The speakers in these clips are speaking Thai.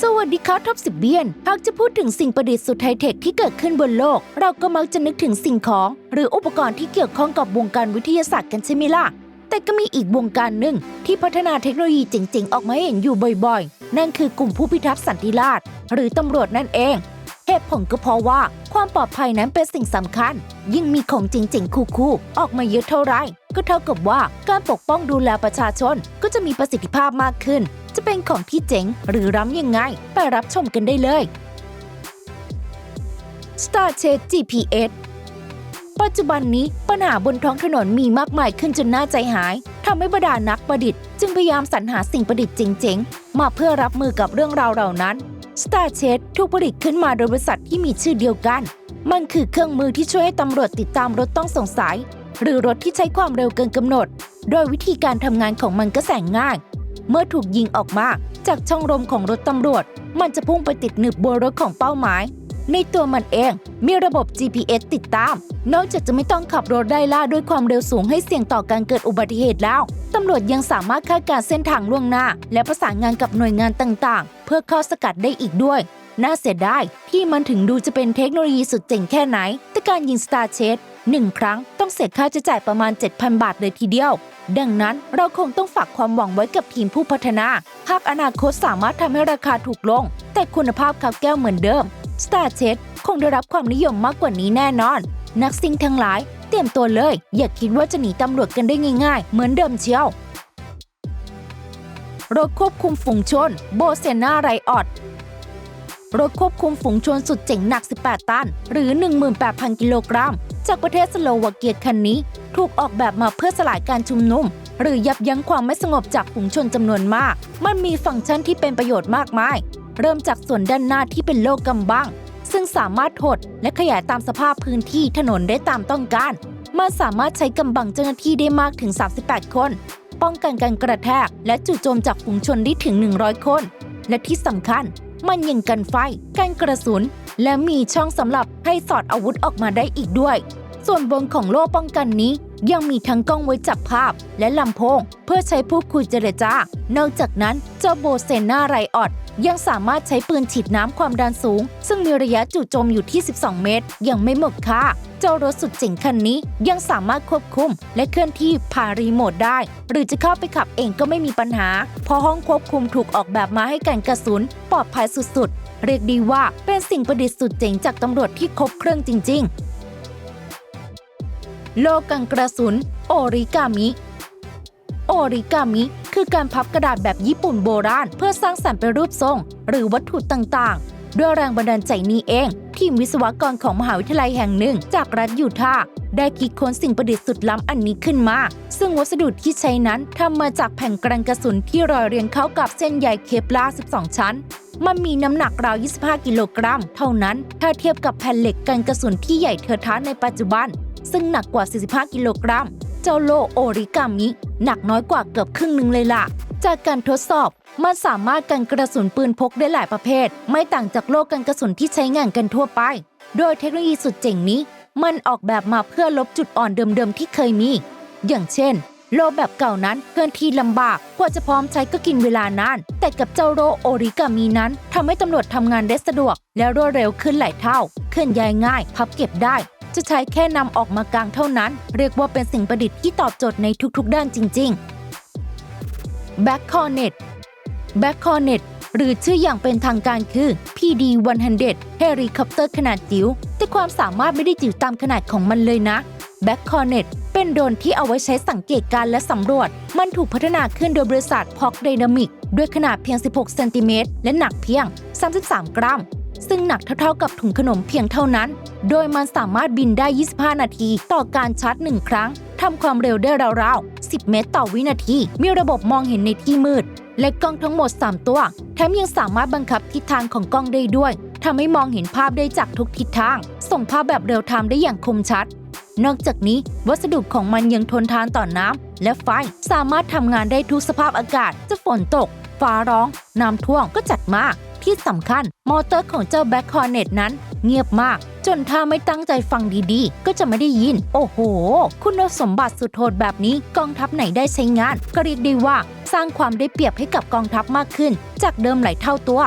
สวัสดีครับท็อปสิบเบียน หากจะพูดถึงสิ่งประดิษฐ์สุดไฮเทคที่เกิดขึ้นบนโลก เราก็มักจะนึกถึงสิ่งของ หรืออุปกรณ์ที่เกี่ยวข้องกับวงการวิทยาศาสตร์กันใช่ไหมล่ะ แต่ก็มีอีกวงการหนึ่งที่พัฒนาเทคโนโลยีเจ๋งๆ ออกมาให้เห็นอยู่บ่อยๆ นั่นคือกลุ่มผู้พิทักษ์สันติราษฎร์หรือตำรวจนั่นเองเหตุผลก็เพราะว่าความปลอดภัยนั้นเป็นสิ่งสำคัญ ยิ่งมีของจริงๆ คู่ๆ ออกมาเยอะเท่าไหรก็เท่ากับว่าการปกป้องดูแลประชาชนก็จะมีประสิทธิภาพมากขึ้น จะเป็นของที่เจ๋งหรือร้ำยังไง ไปรับชมกันได้เลย Star c h e c GPS ปัจจุบันนี้ปัญหาบนท้องถนนมีมากมายขึ้นจนน่าใจหายทำให้บรรดานักประดิษฐ์จึงพยายามสรรหาสิ่งประดิษฐ์เจ๋งๆ มาเพื่อรับมือกับเรื่องราวเหล่านั้น Star c h e c ถูกผลิตขึ้นมาโดยบริษัทที่มีชื่อเดียวกัน มันคือเครื่องมือที่ช่วยให้ตำรวจติดตามรถต้องสงสัย หรือรถที่ใช้ความเร็วเกินกำหนด โดยวิธีการทำงานของมันก็แสนง่าย เมื่อถูกยิงออกมาจากช่องลมของรถตำรวจ มันจะพุ่งไปติดหนึบบนรถของเป้าหมาย ในตัวมันเองมีระบบ GPS ติดตาม นอกจากจะไม่ต้องขับรถได้ล่าด้วยความเร็วสูงให้เสี่ยงต่อการเกิดอุบัติเหตุแล้ว ตำรวจยังสามารถคาดการเส้นทางล่วงหน้า และประสานงานกับหน่วยงานต่างๆ เพื่อเข้าสกัดได้อีกด้วย น่าเสียดายที่มันถึงดูจะเป็นเทคโนโลยีสุดเจ๋งแค่ไหน แต่การยิงสตาร์เชด 1 ครั้งต้องเสียค่าใช้จ่ายประมาณ 7,000 บาทเลยทีเดียว ดังนั้นเราคงต้องฝากความหวังไว้กับทีมผู้พัฒนา หากอนาคตสามารถทำให้ราคาถูกลง แต่คุณภาพคับแก้วเหมือนเดิม Star c h e t คงได้รับความนิยมมากกว่านี้แน่นอน นักซิ่งทั้งหลาย เตรียมตัวเลย อย่าคิดว่าจะหนีตำรวจกันได้ง่าย ๆ เหมือนเดิมเชียวรถควบคุมฝูงชนโบเซนาไรออดรถควบคุมฝูงชนสุดเจ๋งหนัก 18 ตัน หรือ 18,000 กิโลกรัม จากประเทศสโลวาเกียคันนี้ ถูกออกแบบมาเพื่อสลายการชุมนุม หรือยับยั้งความไม่สงบจากฝูงชนจำนวนมาก มันมีฟังก์ชันที่เป็นประโยชน์มากมาย เริ่มจากส่วนด้านหน้าที่เป็นโลกกำบัง ซึ่งสามารถถดและขยายตามสภาพพื้นที่ถนนได้ตามต้องการมันสามารถใช้กำบังเจ้าหน้าที่ได้มากถึง 38 คน ป้องกันการกระแทก และจู่โจมจากฝูงชนได้ถึง 100 คน และที่สำคัญ มันยิงกันไฟ กันกระสุน และมีช่องสำหรับให้สอดอาวุธออกมาได้อีกด้วย ส่วนบนของโล่ป้องกันนี้ ยังมีทั้งกล้องไว้จับภาพ และลำโพง เพื่อใช้พูดคุยเจรจา นอกจากนั้นเจ้าโบเซนาไรออดยังสามารถใช้ปืนฉีดน้ำความดันสูง ซึ่งมีระยะจู่โจมอยู่ที่ 12 เมตร ยังไม่หมดค่าเจ้ารถสุดเจ๋งคันนี้ยังสามารถควบคุม และเคลื่อนที่ผ่านรีโมทได้ หรือจะเข้าไปขับเองก็ไม่มีปัญหา เพราะห้องควบคุมถูกออกแบบมาให้กันกระสุน ปลอดภัยสุดๆ เรียกดีว่าเป็นสิ่งประดิษฐ์สุดเจ๋งจากตำรวจที่ครบเครื่องจริง ๆ โลกันกระสุน โอริกามิ โอริกามิ คือการพับกระดาษแบบญี่ปุ่นโบราณ เพื่อสร้างสรรค์เป็นรูปทรง หรือวัตถุต่างๆ ด้วยแรงบันดาลใจนี้เอง ทีมวิศวกรของมหาวิทยาลัยแห่งหนึ่ง จากรัฐยูทาห์ได้คิดค้นสิ่งประดิษฐ์สุดล้ำอันนี้ขึ้นมา ซึ่งวัสดุที่ใช้นั้นทำมาจากแผ่นกระกระสุนที่รอยเรียงเข้ากับเส้นใยเคปลา 12 ชั้นมันมีน้ำหนักราว 25 กิโลกรัม เท่านั้น ถ้าเทียบกับแผ่นเหล็กกันกระสุนที่ใหญ่เทอะทะในปัจจุบัน ซึ่งหนักกว่า 45 กิโลกรัม เจ้าโลโอริกามิ หนักน้อยกว่าเกือบครึ่งหนึ่งเลยล่ะ จากการทดสอบมันสามารถกันกระสุนปืนพกได้หลายประเภท ไม่ต่างจากโลกันกระสุนที่ใช้งานกันทั่วไป โดยเทคโนโลยีสุดเจ๋งนี้ มันออกแบบมาเพื่อลบจุดอ่อนเดิมๆที่เคยมี อย่างเช่น โลแบบเก่านั้นเคลื่อนที่ลำบากกว่าจะพร้อมใช้ก็กินเวลานานแต่กับเจ้าโรโอริกามีนั้นทำให้ตำรวจทำงานได้สะดวก และรวดเร็วขึ้นหลายเท่า เคลื่อนย้ายง่าย พับเก็บได้ จะใช้แค่นำออกมากลางเท่านั้น เรียกว่าเป็นสิ่งประดิษฐ์ที่ตอบโจทย์ในทุกๆ ด้านจริงๆ Back Cornet Back Cornet หรือชื่ออย่างเป็นทางการคือ PD-100 เฮลิคอปเตอร์ขนาดจิ๋วแต่ความสามารถไม่ได้จิ๋วตามขนาดของมันเลยนะ Back Cornet เป็นโดรนที่เอาไว้ใช้สังเกตการณ์และสำรวจ มันถูกพัฒนาขึ้นโดยบริษัท Pog Dynamic ด้วยขนาดเพียง 16 เซนติเมตรและหนักเพียง 33 กรัม ซึ่งหนักเท่าๆกับถุงขนมเพียงเท่านั้น โดยมันสามารถบินได้ 25 นาที ต่อการชาร์จ 1 ครั้งทำความเร็วได้ราวๆ 10 เมตรต่อวินาที มีระบบมองเห็นในที่มืด และกล้องทั้งหมด 3 ตัว แถมยังสามารถบังคับทิศทางของกล้องได้ด้วยทำให้มองเห็นภาพได้จากทุกทิศทาง ส่งภาพแบบเรียลไทม์ได้อย่างคมชัด นอกจากนี้ วัสดุของมันยังทนทานต่อน้ำและไฟ สามารถทำงานได้ทุกสภาพอากาศ จะฝนตก ฟ้าร้อง น้ำท่วมก็จัดมาก ที่สำคัญ มอเตอร์ของเจ้าแบ็คคอร์เนตนั้น เงียบมาก จนถ้าไม่ตั้งใจฟังดีๆ ก็จะไม่ได้ยิน โอ้โห คุณสมบัติสุดโหดแบบนี้กองทัพไหนได้ใช้งาน ก็เรียกได้ว่า สร้างความได้เปรียบให้กับกองทัพมากขึ้น จากเดิมหลายเท่าตัว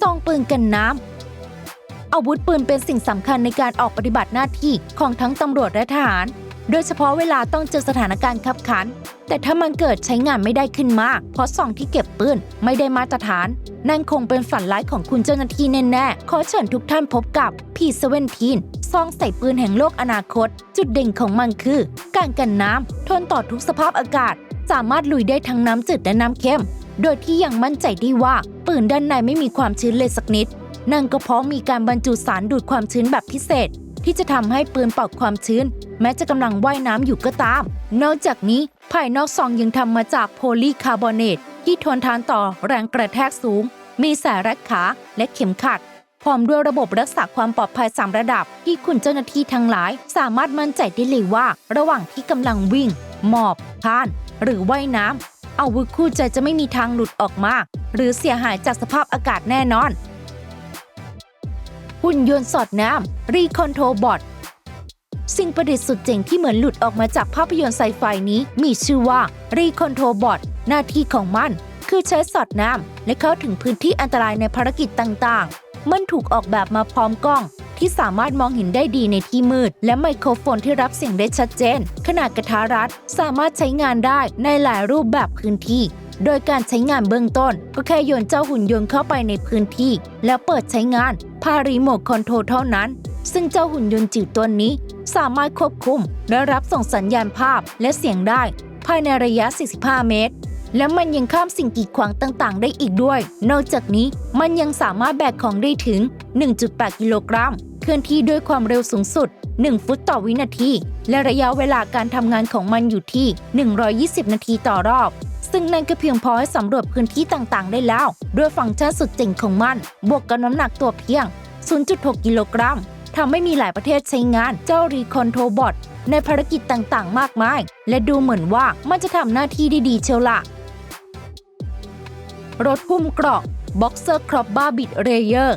ซองปืนกันน้ำอาวุธปืนเป็นสิ่งสำคัญในการออกปฏิบัติหน้าที่ของทั้งตำรวจและทหาร โดยเฉพาะเวลาต้องเจอสถานการณ์ขับขัน แต่ถ้ามันเกิดใช้งานไม่ได้ขึ้นมาก เพราะซองที่เก็บปืนไม่ได้มาตรฐาน นั่นคงเป็นฝันร้ายของคุณเจ้าหน้าที่แน่ๆ ขอเชิญทุกท่านพบกับ P17 ซองใส่ปืนแห่งโลกอนาคต จุดเด่นของมันคือ การกันน้ำทนต่อทุกสภาพอากาศ สามารถลุยได้ทั้งน้ำจืดและน้ำเค็ม โดยที่ยังมั่นใจได้ว่าปืนด้านในไม่มีความชื้นเลยสักนิด นั่นก็เพราะมีการบรรจุสารดูดความชื้นแบบพิเศษ ที่จะทำให้ปืนเป่าความชื้น แม้จะกำลังว่ายน้ำอยู่ก็ตาม นอกจากนี้ภายนอกซองยังทำมาจากโพลีคาร์บอเนตที่ทนทานต่อแรงกระแทกสูง มีสายรัดขาและเข็มขัด พร้อมด้วยระบบรักษาความปลอดภัยสามระดับ ที่คุณเจ้าหน้าที่ทั้งหลาย สามารถมั่นใจได้เลยว่า ระหว่างที่กำลังวิ่ง หมอบพาน หรือว่ายน้ำอาวุธคู่ใจจะไม่มีทางหลุดออกมา หรือเสียหายจากสภาพอากาศแน่นอน หุ่นยนต์สอดน้ำรีคอนโทรบอทสิ่งประดิษฐ์สุดเจ๋งที่เหมือนหลุดออกมาจากภาพยนตร์ไซไฟนี้มีชื่อว่ารีคอนโทรบอทหน้าที่ของมัน คือใช้สอดน้ำและเข้าถึงพื้นที่อันตรายในภารกิจต่างๆ มันถูกออกแบบมาพร้อมกล้อง ที่สามารถมองเห็นได้ดีในที่มืด และไมโครโฟนที่รับเสียงได้ชัดเจน ขนาดกระทะรัดสามารถใช้งานได้ในหลายรูปแบบพื้นที่ โดยการใช้งานเบื้องต้น ก็แค่โยนเจ้าหุ่นยนต์เข้าไปในพื้นที่ แล้วเปิดใช้งาน พารีโมทคอนโทรลเท่านั้น ซึ่งเจ้าหุ่นยนต์จิ๋วตัวนี้ สามารถควบคุม และรับส่งสัญญาณภาพและเสียงได้ ภายในระยะ 45 เมตร และมันยังข้ามสิ่งกีดขวางต่างๆ ได้อีกด้วย นอกจากนี้มันยังสามารถแบกของได้ถึง 1.8 กิโลกรัม เคลื่อนที่ด้วยความเร็วสูงสุด 1 ฟุตต่อวินาที และระยะเวลาการทำงานของมันอยู่ที่ 120 นาทีต่อรอบ ซึ่งนั่นก็เพียงพอให้สำรวจพื้นที่ต่างๆ ได้แล้ว ด้วยฟังก์ชันสุดเจ๋งของมัน บวกกับน้ำหนักตัวเพียง 0.6 กิโลกรัมทำให้มีหลายประเทศใช้งานเจ้ารีคอนโทรบอทในภารกิจต่างๆ มากมาย และดูเหมือนว่ามันจะทำหน้าที่ได้ดีเชียวละรถหุ้มเกราะ Boxer Crop Bar Bit Rayer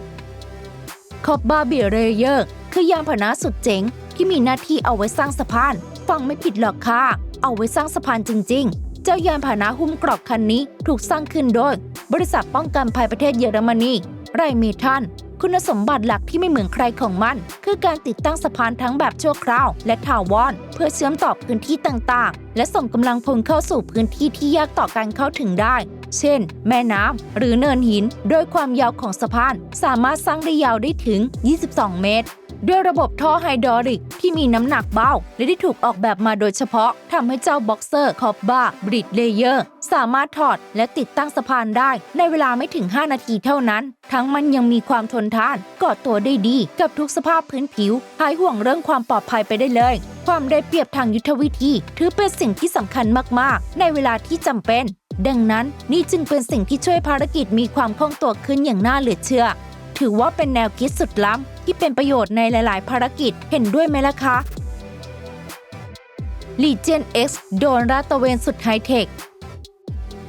Crop Bar Bit Rayer คือยานพาหนะสุดเจ๋งที่มีหน้าที่เอาไว้สร้างสะพาน ฟังไม่ผิดหรอกค่ะ เอาไว้สร้างสะพานจริง ๆ จ้ายานพาหนะหุ้มกราะคันนี้ถูกสร้างขึ้นโดย บริษัทป้องกันภัยประเทศเยอรมนีไรเมทันคุณสมบัติหลักที่ไม่เหมือนใครของมัน คือการติดตั้งสะพานทั้งแบบชั่วคราว และถาวรเพื่อเชื่อมต่อพื้นที่ต่างๆ และส่งกำลังพลเข้าสู่พื้นที่ที่ยากต่อการเข้าถึงได้ เช่น แม่น้ำหรือเนินหิน โดยความยาวของสะพานสามารถสร้างได้ยาวได้ถึง 22 เมตร ด้วยระบบท่อไฮดรอลิกที่มีน้ำหนักเบาและที่ถูกออกแบบมาโดยเฉพาะทำให้เจ้าบ็อกเซอร์คอบบาบริดเลเยอร์สามารถถอดและติดตั้งสะพานได้ ในเวลาไม่ถึง 5 นาทีเท่านั้น ทั้งมันยังมีความทนทานก่อตัวได้ดีกับทุกสภาพพื้นผิวหายห่วงเรื่องความปลอดภัยไปได้เลย ความได้เปรียบทางยุทธวิธี ถือเป็นสิ่งที่สำคัญมากๆ ในเวลาที่จำเป็น ดังนั้นนี่จึงเป็นสิ่งที่ช่วยภารกิจมีความคล่องตัวขึ้นอย่างน่าเหลือเชื่อ ถือว่าเป็นแนวคิดสุดล้ำที่เป็นประโยชน์ในหลาย ๆ ภารกิจเห็นด้วยไหมล่ะคะ Legion X โดรนราตะเวนสุดไฮเทค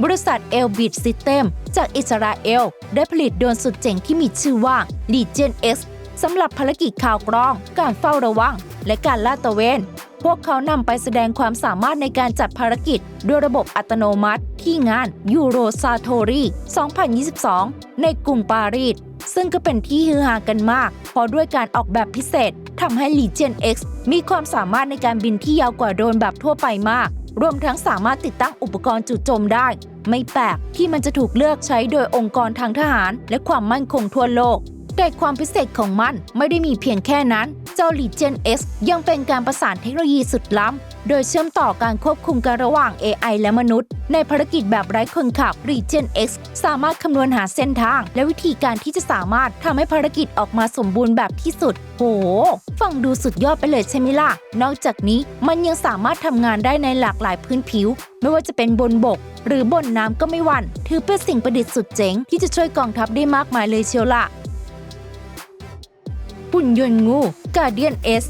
บริษัท e l b i t System จากอิสราเอล ได้ผลิตโดรนสุดเจ๋งที่มีชื่อว่า Legion X สำหรับภารกิจข่าวกรอง การเฝ้าระวัง และการลาดตระเวน พวกเขานำไปแสดงความสามารถในการจัดภารกิจ ด้วยระบบอัตโนมัติ ที่งานยูโรซาโทรี 2022 ในกรุงปารีส ซึ่งก็เป็นที่ฮือฮากันมาก เพราะด้วยการออกแบบพิเศษทำให้ Legion X มีความสามารถในการบินที่ยาวกว่าโดรนแบบทั่วไปมาก รวมทั้งสามารถติดตั้งอุปกรณ์จุดโจมได้ ไม่แปลกที่มันจะถูกเลือกใช้โดยองค์กรทางทหาร และความมั่นคงทั่วโลกแต่ความพิเศษของมันไม่ได้มีเพียงแค่นั้น เจ้า Legion X ยังเป็นการประสานเทคโนโลยีสุดล้ำ โดยเชื่อมต่อการควบคุมกันระหว่าง AI และมนุษย์ ในภารกิจแบบไร้คนขับ Legion X สามารถคำนวณหาเส้นทาง และวิธีการที่จะสามารถทำให้ภารกิจออกมาสมบูรณ์แบบที่สุด โห ฟังดูสุดยอดไปเลยใช่ไหมล่ะ นอกจากนี้มันยังสามารถทำงานได้ในหลากหลายพื้นผิว ไม่ว่าจะเป็นบนบก หรือบนน้ำก็ไม่หวั่นถือเป็นสิ่งประดิษฐ์สุดเจ๋งที่จะช่วยกองทัพได้มากมายเลยเชียวล่ะหุ่นยนต์งู Guardian S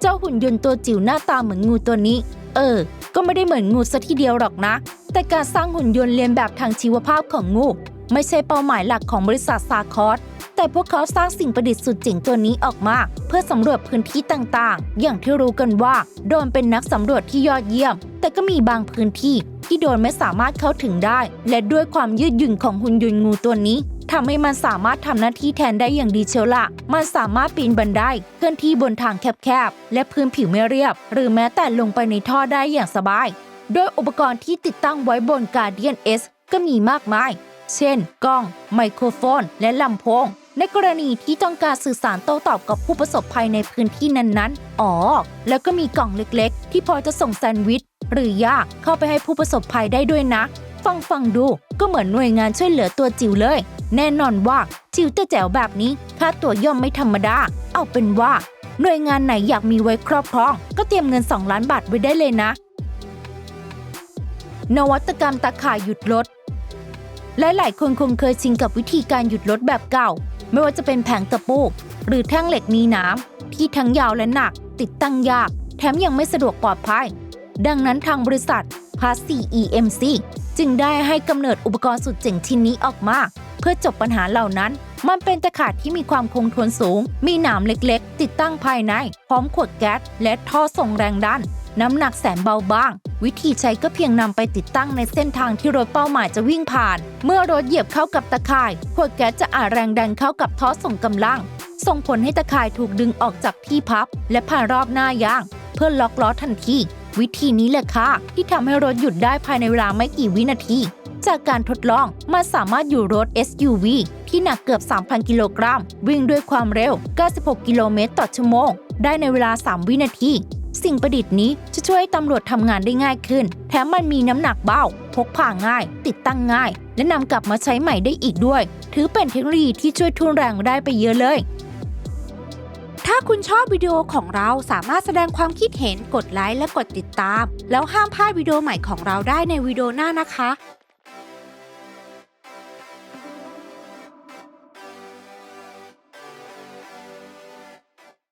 เจ้าหุ่นยนต์ตัวจิ๋วหน้าตาเหมือนงูตัวนี้ เออ ก็ไม่ได้เหมือนงูซะทีเดียวหรอกนะ แต่การสร้างหุ่นยนต์เรียนแบบทางชีวภาพของงู ไม่ใช่เป้าหมายหลักของบริษัทซาคอสแต่พวกเขาสร้างสิ่งประดิษฐ์สุดเจ๋งตัวนี้ออกมา เพื่อสำรวจพื้นที่ต่างๆ อย่างที่รู้กันว่าโดนเป็นนักสำรวจที่ยอดเยี่ยม แต่ก็มีบางพื้นที่ที่โดนไม่สามารถเข้าถึงได้ และด้วยความยืดหยุ่นของหุ่นยนต์งูตัวนี้ ทำให้มันสามารถทำหน้าที่แทนได้อย่างดีเชียวละ มันสามารถปีนบันไดเคลื่อนที่บนทางแคบๆ และพื้นผิวไม่เรียบ หรือแม้แต่ลงไปในท่อได้อย่างสบาย โดยอุปกรณ์ที่ติดตั้งไว้บน Guardian S ก็มีมากมาย เช่น กล้อง ไมโครโฟน และลำโพง ในกรณีที่ต้องการสื่อสารโต้ตอบกับผู้ประสบภัยในพื้นที่นั้นๆ อ๋อ แล้วก็มีกล่องเล็กๆ ที่พอจะส่งแซนด์วิชหรือยาเข้าไปให้ผู้ประสบภัยได้ด้วยนะ ฟังฟังๆดูก็เหมือนหน่วยงานช่วยเหลือตัวจิ๋วเลย แน่นอนว่าจิ๋วแต่แจ๋วแบบนี้ค่าตัวย่อมไม่ธรรมดา เอาเป็นว่า หน่วยงานไหนอยากมีไว้ครอบครอง ก็เตรียมเงิน 2 ล้านบาทไว้ได้เลยนะ นวัตกรรมตาข่ายหยุดรถหลายๆคนคงเคยชินกับวิธีการหยุดรถแบบเก่า ไม่ว่าจะเป็นแผงตะปูหรือแท่งเหล็กมีน้ำที่ทั้งยาวและหนัก ติดตั้งยาก แถมยังไม่สะดวกปลอดภัย ดังนั้นทางบริษัท p a s s EMC จึงได้ให้กำเนิดอุปกรณ์สุดเจ๋งชิ้นนี้ออกมา พื่อจบปัญหาเหล่านั้น มันเป็นตะข่ายที่มีความคงทนสูง มีหนามเล็กๆ ติดตั้งภายใน พร้อมขวดแก๊สและท่อส่งแรงดันน้ำหนักแสนเบาบาง วิธีใช้ก็เพียงนำไปติดตั้งในเส้นทางที่รถเป้าหมายจะวิ่งผ่าน เมื่อรถเหยียบเข้ากับตะข่ายขวดแก๊สจะอาแรงดันเข้ากับท่อส่งกำลัง ส่งผลให้ตะข่ายถูกดึงออกจากที่พับ และผ่านรอบหน้ายาง เพื่อล็อกล้อทันที วิธีนี้แหละค่ะที่ทำให้รถหยุดได้ภายในเวลาไม่กี่วินาที จากการทดลองมันสามารถอยู่รถ SUV ที่หนักเกือบ 3,000 กิโลกรัม วิ่งด้วยความเร็ว 96 กิโลเมตรต่อชั่วโมง ได้ในเวลา 3 วินาที สิ่งประดิษฐ์นี้จะช่วยให้ตำรวจทำงานได้ง่ายขึ้น แถมมันมีน้ำหนักเบา พกพาง่าย ติดตั้งง่าย และนำกลับมาใช้ใหม่ได้อีกด้วย ถือเป็นเทคโนโลยีที่ช่วยทุนแรงได้ไปเยอะเลย ถ้าคุณชอบวิดีโอของเราสามารถแสดงความคิดเห็นกดไลค์และกดติดตาม แล้วห้ามพลาดวิดีโอใหม่ของเราได้ในวิดีโอหน้านะคะ